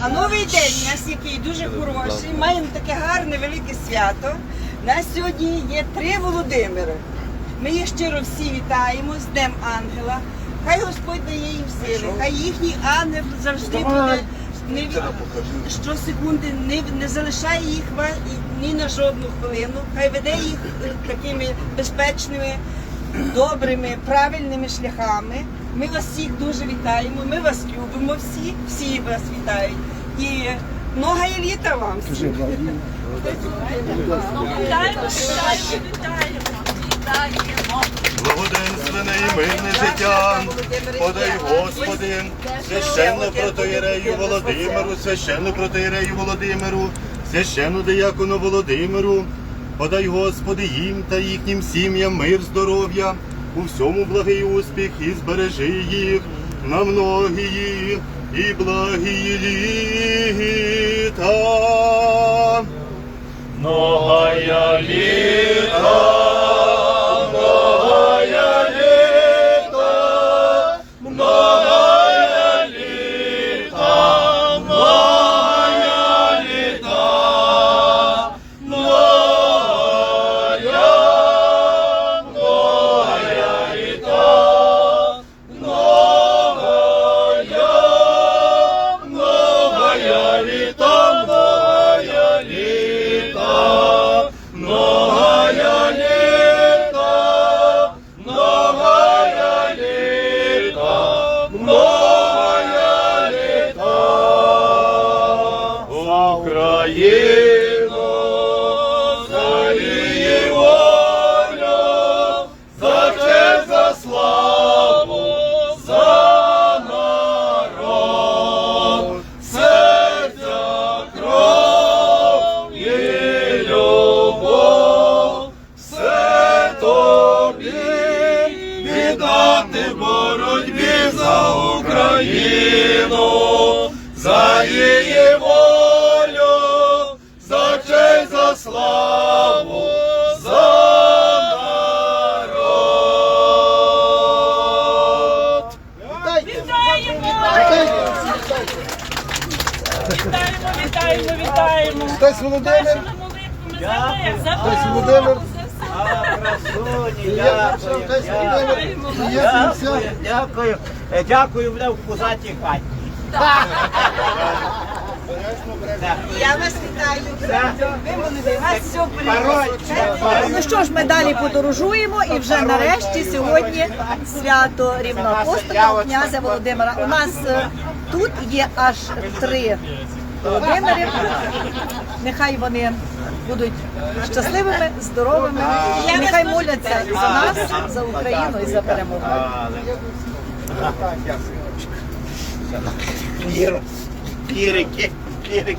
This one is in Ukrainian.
А новий день у нас який дуже хороший. Маємо таке гарне велике свято. У нас сьогодні є три Володимири. Ми їх щиро всі вітаємо з Днем Ангела. Хай Господь дає їм сили, хай їхній ангел завжди буде не від... щосекунди не, не залишає їх ні на жодну хвилину. Хай веде їх такими безпечними, добрими, правильними шляхами. Ми вас всіх дуже вітаємо. Ми вас любимо всі, всі вас вітають. І много літа вам всім. Вітаємо, вітаємо, вітаємо, вітаємо. Благоденственне і мирне життя, подай Господи, священно протоєрею Володимиру, священно протоєрею Володимиру, священно диякону Володимиру, подай Господи їм та їхнім сім'ям мир, здоров'я, у всьому благий успіх і збережи їх на многії і благі літа. Многая літа. Многая літа. Україну, Україну, за її волю, за честь, за славу, за народ. Вітаємо! Вітаємо, вітаємо, вітаємо. Хтось Володимир, Хтось Володимир. за все. я прийшов, хтось Володимир, і я все. Дякую, дякую. Е, Дякую, бля, в пузатій хаті. Я вас вітаю. Ви молоді, вас все Пароль. Ну що ж, ми далі подорожуємо і вже нарешті сьогодні свято рівноапостольного князя Володимира. У нас е, тут є аж три Володимири. Нехай вони будуть щасливими, здоровими. І нехай моляться за нас, за Україну і за перемогу. Bir yere, bir yere, bir yere.